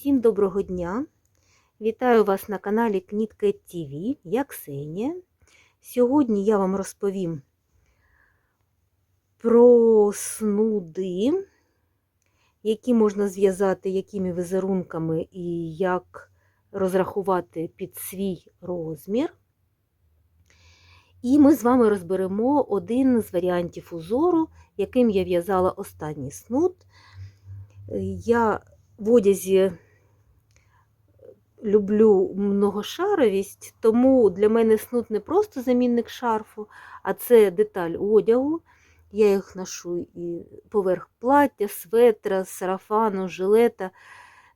Всім доброго дня! Вітаю вас на каналі Кнітка ТВ. Я Ксенія. Сьогодні я вам розповім про снуди, які можна зв'язати якими візерунками і як розрахувати під свій розмір. І ми з вами розберемо один з варіантів узору, яким я в'язала останній снуд. Я в одязі люблю многошаровість, тому для мене снуд не просто замінник шарфу, а це деталь одягу. Я їх ношу і поверх плаття, светра, сарафану, жилета.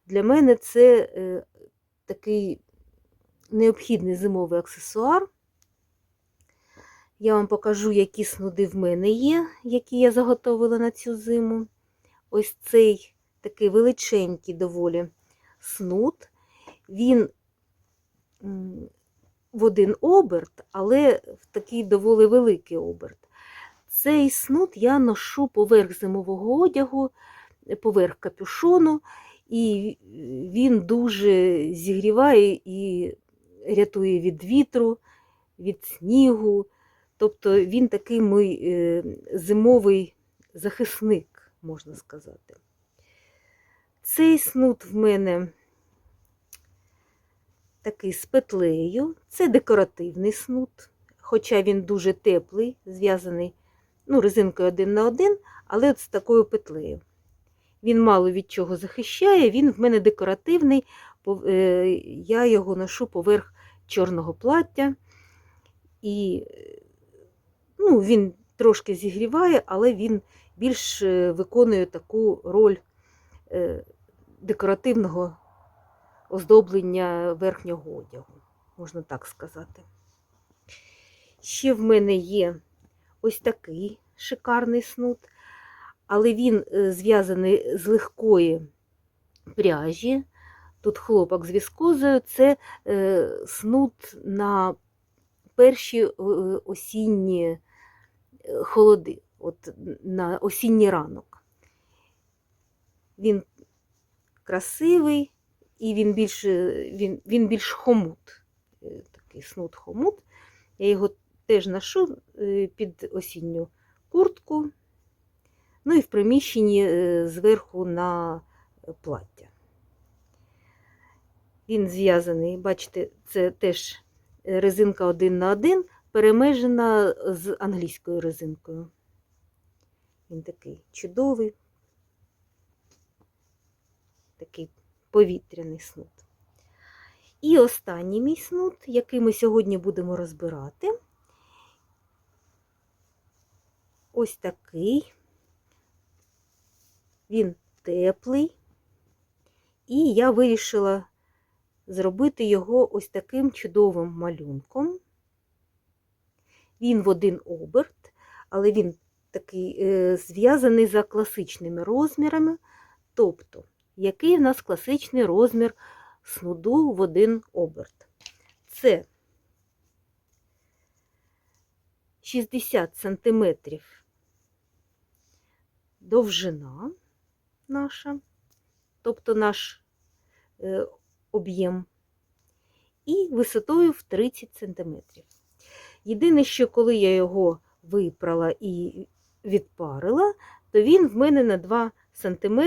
Для мене це е, такий необхідний зимовий аксесуар. Я вам покажу, які снуди в мене є, які я заготовила на цю зиму. Ось цей такий величенький доволі снуд. Він в один оберт, але в такий доволі великий оберт. Цей снуд я ношу поверх зимового одягу, поверх капюшону, і він дуже зігріває і рятує від вітру, від снігу. Тобто він такий мій зимовий захисник, можна сказати. Цей снуд в мене такий з петлею. Це декоративний снуд, хоча він дуже теплий, зв'язаний ну, резинкою один на один, але от з такою петлею. Він мало від чого захищає, він в мене декоративний, я його ношу поверх чорного плаття. І ну, він трошки зігріває, але він більш виконує таку роль декоративного оздоблення верхнього одягу, можна так сказати. Ще в мене є ось такий шикарний снуд, але він зв'язаний з легкої пряжі. Тут хлопок з віскозою, це снуд на перші осінні холоди, от на осінній ранок. Він красивий і він більш він, він більш хомут, такий снуд хомут. Я його теж ношу під осінню куртку, ну і в приміщенні зверху на плаття. Він зв'язаний, бачите, це теж резинка один на один, перемежена з англійською резинкою. Він такий чудовий, такий повітряний снуд. І останній мій снуд, який ми сьогодні будемо розбирати, ось такий, він теплий, і я вирішила зробити його ось таким чудовим малюнком. Він в один оберт, але він такий е, зв'язаний за класичними розмірами. Тобто, який в нас класичний розмір снуду в один оберт? Це 60 см довжина наша, тобто наш е, об'єм, і висотою в 30 см. Єдине, що коли я його випрала і відпарила, то він в мене на 2 см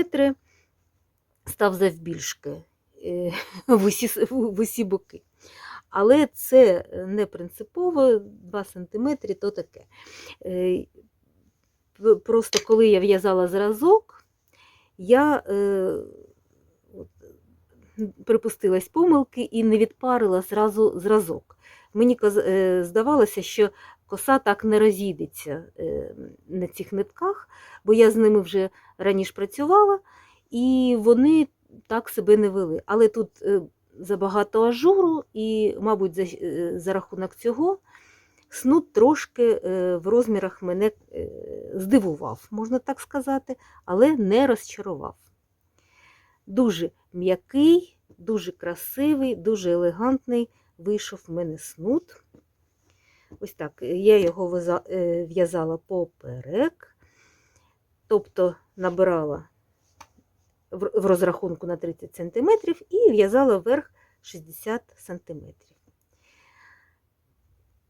став завбільшки в усі, в усі боки. Але це не принципово, 2 см то таке. Просто коли я в'язала зразок, я припустилась помилки і не відпарила зразу зразок. Мені здавалося, що коса так не розійдеться на цих нитках, бо я з ними вже раніше працювала, і вони так себе не вели. Але тут забагато ажуру, і, мабуть, за, за рахунок цього снуд трошки в розмірах мене здивував, можна так сказати, але не розчарував. Дуже м'який, дуже красивий, дуже елегантний вийшов в мене снуд. Ось так, я його в'язала поперек, тобто набирала в розрахунку на 30 см і в'язала вверх 60 см.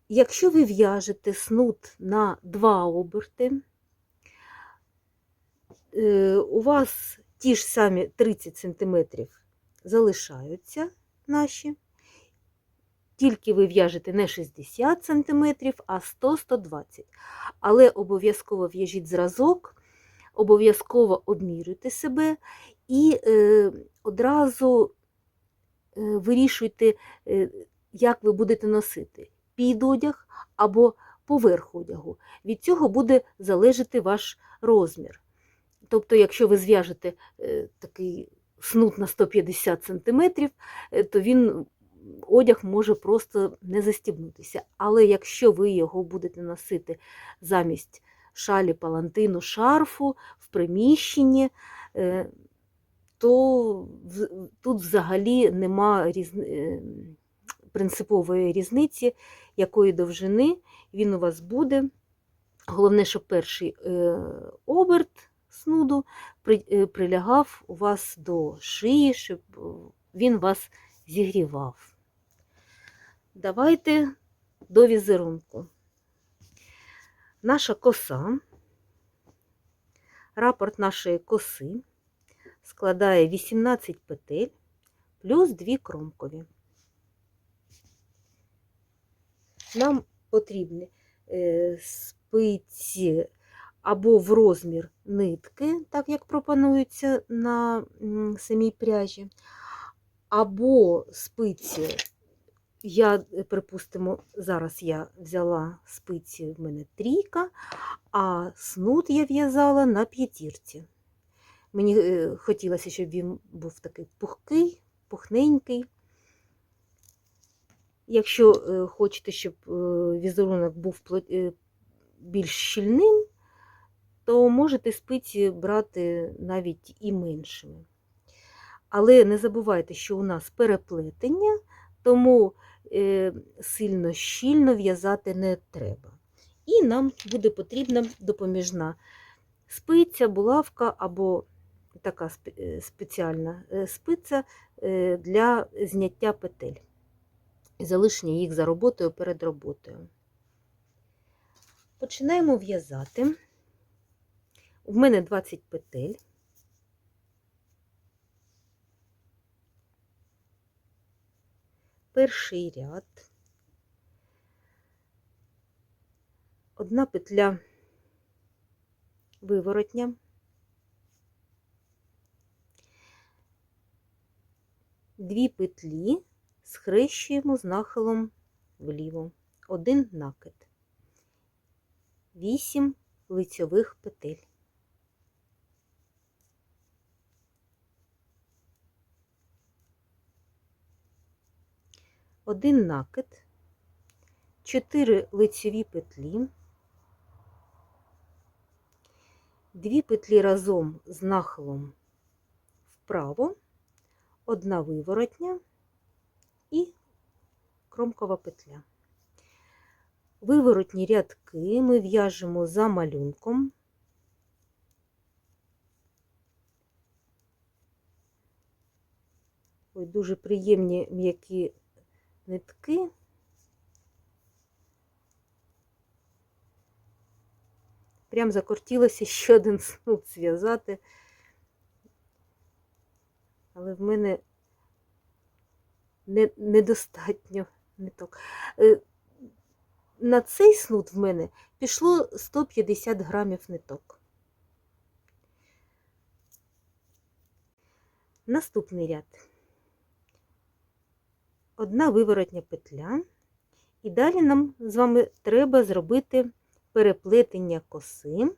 Якщо ви в'яжете снуд на 2 оберти, е, у вас ті ж самі 30 см залишаються наші, тільки ви в'яжете не 60 см, а 100-120 Але обов'язково в'яжіть зразок, обов'язково обмірюйте себе і е, одразу е, вирішуйте, е, як ви будете носити під одяг або поверх одягу. Від цього буде залежати ваш розмір. Тобто, якщо ви зв'яжете е, такий снуд на 150 см, то він одяг може просто не застібнутися. Але якщо ви його будете носити замість шалі, палантину, шарфу в приміщенні, е, то тут взагалі нема різни... е, принципової різниці, якої довжини він у вас буде. Головне, щоб перший е, оберт снуду прилягав у вас до шиї, щоб він вас зігрівав. Давайте до візерунку. Наша коса, рапорт нашої коси складає 18 петель плюс 2 кромкові. Нам потрібні е, спиці або в розмір нитки, так як пропонується на самій пряжі, або спиці я, е, припустимо, зараз я взяла спиці, в мене трійка, а снуд я в'язала на п'ятірці. Мені е, хотілося, щоб він був такий пухкий, пухненький. Якщо е, хочете, щоб візерунок був більш щільним, то можете спиці брати навіть і меншими. Але не забувайте, що у нас переплетення, тому сильно щільно в'язати не треба. І нам буде потрібна допоміжна спиця, булавка або така е, спеціальна е, спиця е, для зняття петель. Залишення їх за роботою перед роботою. Починаємо в'язати. У мене 20 петель. Перший ряд. Одна петля виворотня. Дві петлі схрещуємо з нахилом вліво. Один накид. Вісім лицьових петель. Один накид, чотири лицьові петлі, дві петлі разом з нахилом вправо, одна виворотня і кромкова петля. Виворотні рядки ми в'яжемо за малюнком. Ой, дуже приємні м'які нитки. Прям закортілося ще один снуд зв'язати. Але в мене не, недостатньо ниток. Е, На цей снуд в мене пішло 150 грамів ниток. Наступний ряд. Одна виворотня петля. І далі нам з вами треба зробити переплетення коси.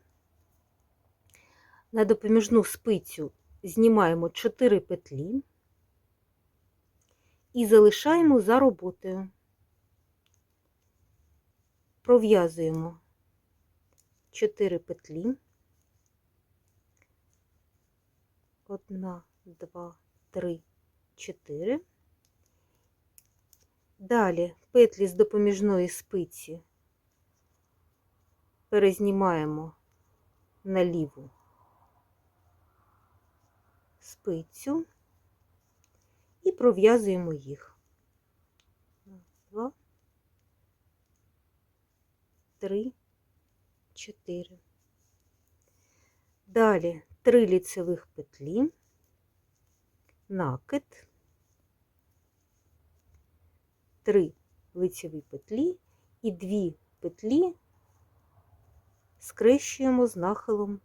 На допоміжну спицю знімаємо 4 петлі і залишаємо за роботою. Пров'язуємо 4 петлі. Одна, два, три, чотири. Далі петлі з допоміжної спиці перезнімаємо на ліву спицю і пров'язуємо їх. Два, три, чотири. Далі три ліцевих петлі, накид, три лицеві петлі і дві петлі скрещуємо з нахилом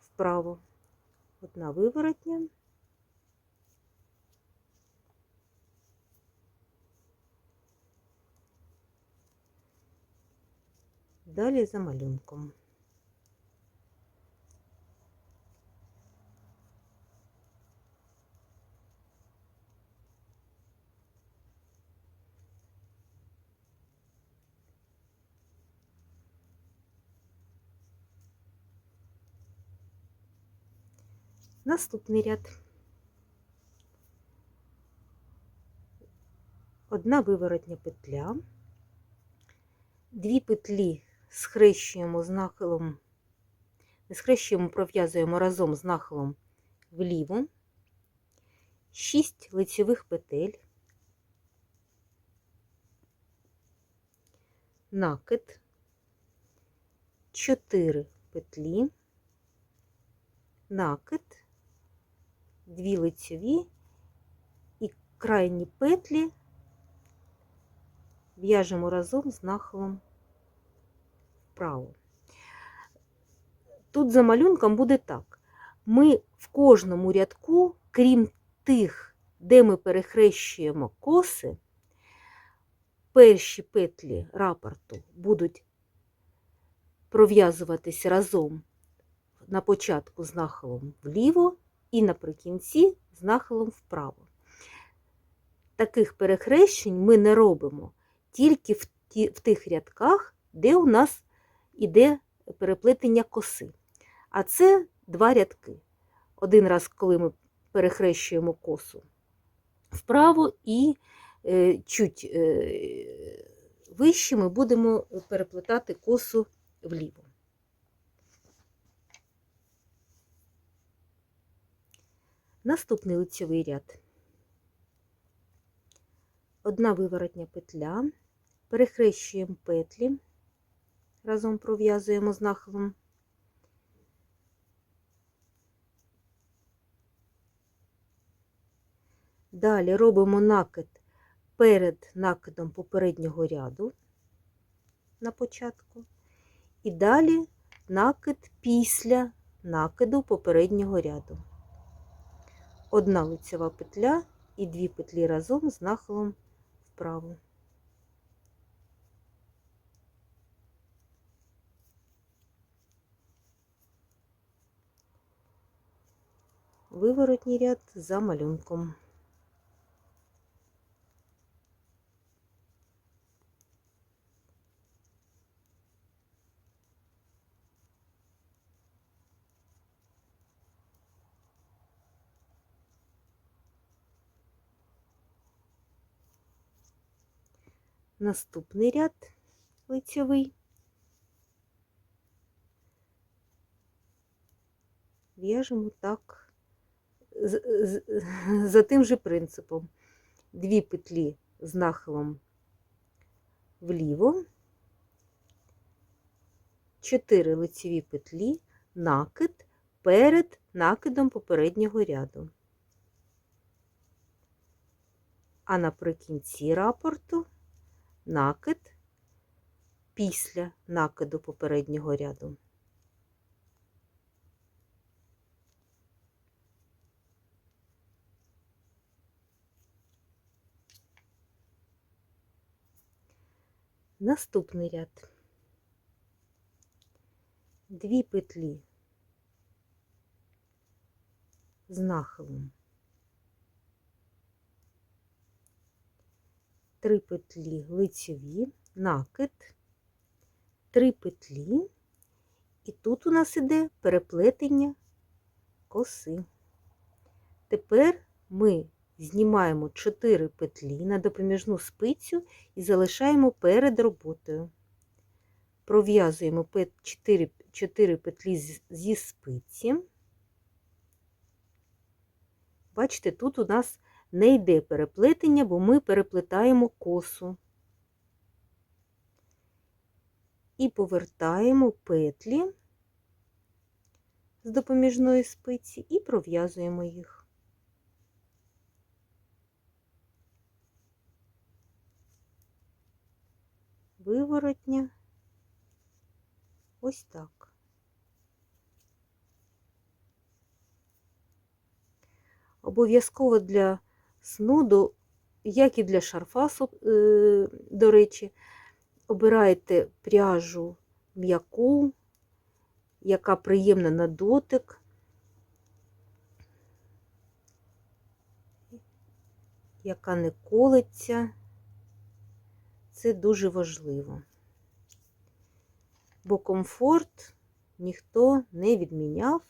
вправо. Одна виворотня. Далі за малюнком. Наступний ряд. Одна виворотня петля, дві петлі схрещуємо з нахилом, не схрещуємо, пров'язуємо разом з нахилом вліво, 6 лицевих петель, накид, 4 петлі, накид, дві лицеві і крайні петлі в'яжемо разом з нахилом вправо. Тут за малюнком буде так. Ми в кожному рядку, крім тих, де ми перехрещуємо коси, перші петлі рапорту будуть пров'язуватись разом на початку з нахилом вліво і наприкінці з нахилом вправо. Таких перехрещень ми не робимо тільки в, ті, в тих рядках, де у нас іде переплетення коси. А це два рядки. Один раз, коли ми перехрещуємо косу вправо, і е, чуть е, вище ми будемо переплетати косу вліво. Наступний лицевий ряд. Одна виворотня петля, перехрещуємо петлі, разом пров'язуємо з нахилом. Далі робимо накид перед накидом попереднього ряду на початку, і далі накид після накиду попереднього ряду. Одна лицева петля і дві петлі разом з нахилом вправо. Виворотній ряд за малюнком. Наступний ряд лицевий. В'яжемо так за тим же принципом. Дві петлі з нахилом вліво, чотири лицеві петлі, накид перед накидом попереднього ряду. А наприкінці рапорту накид після накиду попереднього ряду. Наступний ряд. Дві петлі з нахилом. Три петлі лицеві, накид, три петлі, і тут у нас іде переплетення коси. Тепер ми знімаємо 4 петлі на допоміжну спицю і залишаємо перед роботою. Пров'язуємо 4, 4 петлі зі спиці бачите, тут у нас не йде переплетення, бо ми переплетаємо косу. І повертаємо петлі з допоміжної спиці і пров'язуємо їх. Виворотня. Ось так. Обов'язково для снуду, як і для шарфа, е, до речі, обирайте пряжу м'яку, яка приємна на дотик. Яка не колеться. Це дуже важливо. Бо комфорт ніхто не відміняв.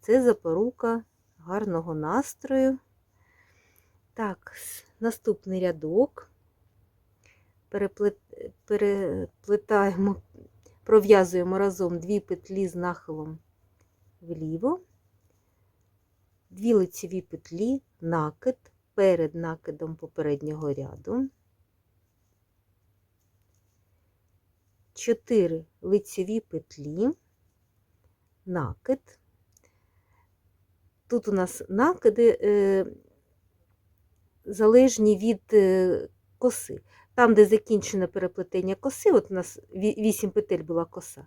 Це запорука гарного настрою. Так, наступний рядок. Переплетаємо, пров'язуємо разом дві петлі з нахилом вліво, дві лицеві петлі, накид перед накидом попереднього ряду. 4 лицеві петлі, накид. Тут у нас накиди е, залежні від е, коси. Там, де закінчене переплетення коси, от у нас 8 петель була коса,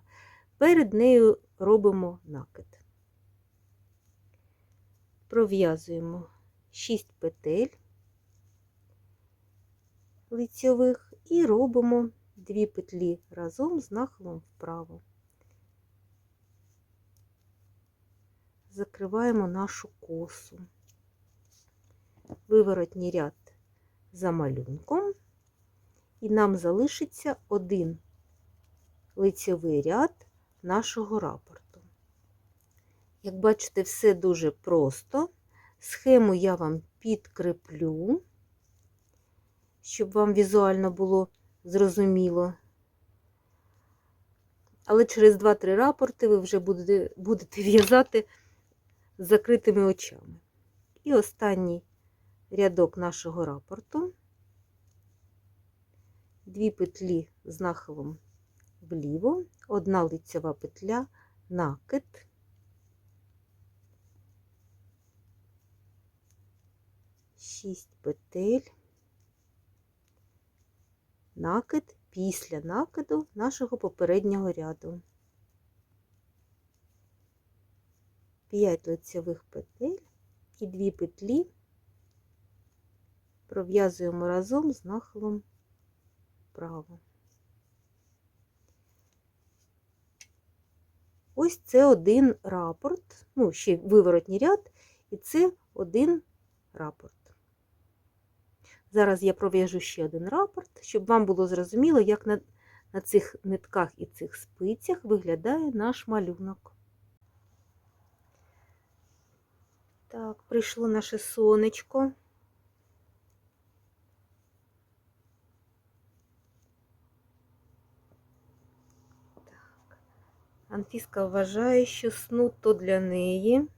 перед нею робимо накид. Пров'язуємо 6 петель лицьових і робимо дві петлі разом з нахилом вправо. Закриваємо нашу косу. Виворотній ряд за малюнком, і нам залишиться один лицьовий ряд нашого рапорту. Як бачите, все дуже просто. Схему я вам підкреплю, щоб вам візуально було зрозуміло. Але через 2-3 рапорти ви вже будете, будете в'язати з закритими очами. І останній рядок нашого рапорту. Дві петлі з нахилом вліво, одна лицева петля, накид. Шість петель накид після накиду нашого попереднього ряду. 5 лицевих петель і 2 петлі пров'язуємо разом з нахилом вправо. Ось це один рапорт, ну, ще виворотній ряд, і це один рапорт. Зараз я пров'яжу ще один рапорт, щоб вам було зрозуміло, як на, на цих нитках і цих спицях виглядає наш малюнок. Так, прийшло наше сонечко. Анфіска вважає, що снуд то для неї.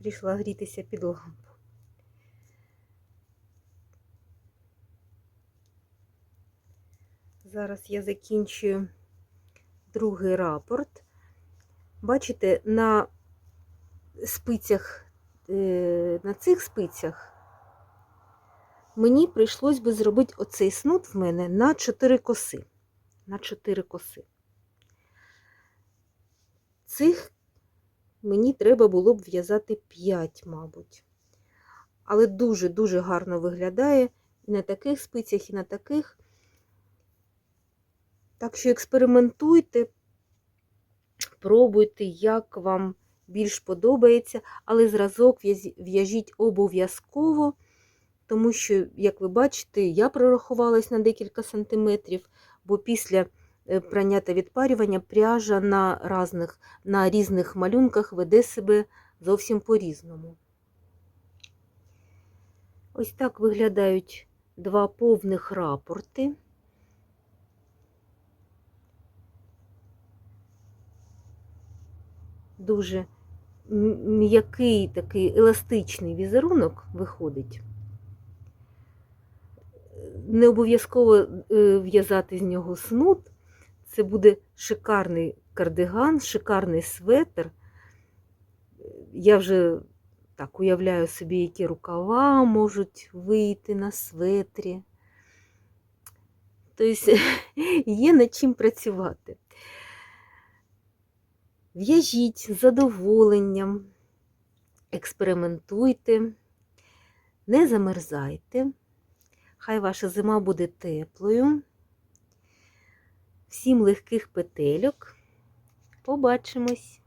Прийшла грітися під лампу. Зараз я закінчую другий рапорт. Бачите, на спицях, е, на цих спицях мені прийшлось би зробити оцей снуд в мене на 4 коси. На 4 коси. Цих мені треба було б в'язати 5, мабуть. Але дуже-дуже гарно виглядає і на таких спицях, і на таких. Так що експериментуйте, пробуйте, як вам більш подобається, але зразок в'яжіть обов'язково, тому що, як ви бачите, я прорахувалась на декілька сантиметрів, бо після прання та відпарювання пряжа на різних, на різних малюнках веде себе зовсім по-різному. Ось так виглядають два повних рапорти. Дуже м'який такий еластичний візерунок виходить. Не обов'язково е, в'язати з нього снуд. Це буде шикарний кардиган, шикарний светр. Я вже так уявляю собі, які рукава можуть вийти на светрі. Тобто є над чим працювати. В'яжіть з задоволенням, експериментуйте, не замерзайте. Хай ваша зима буде теплою. Всім легких петельок. Побачимось!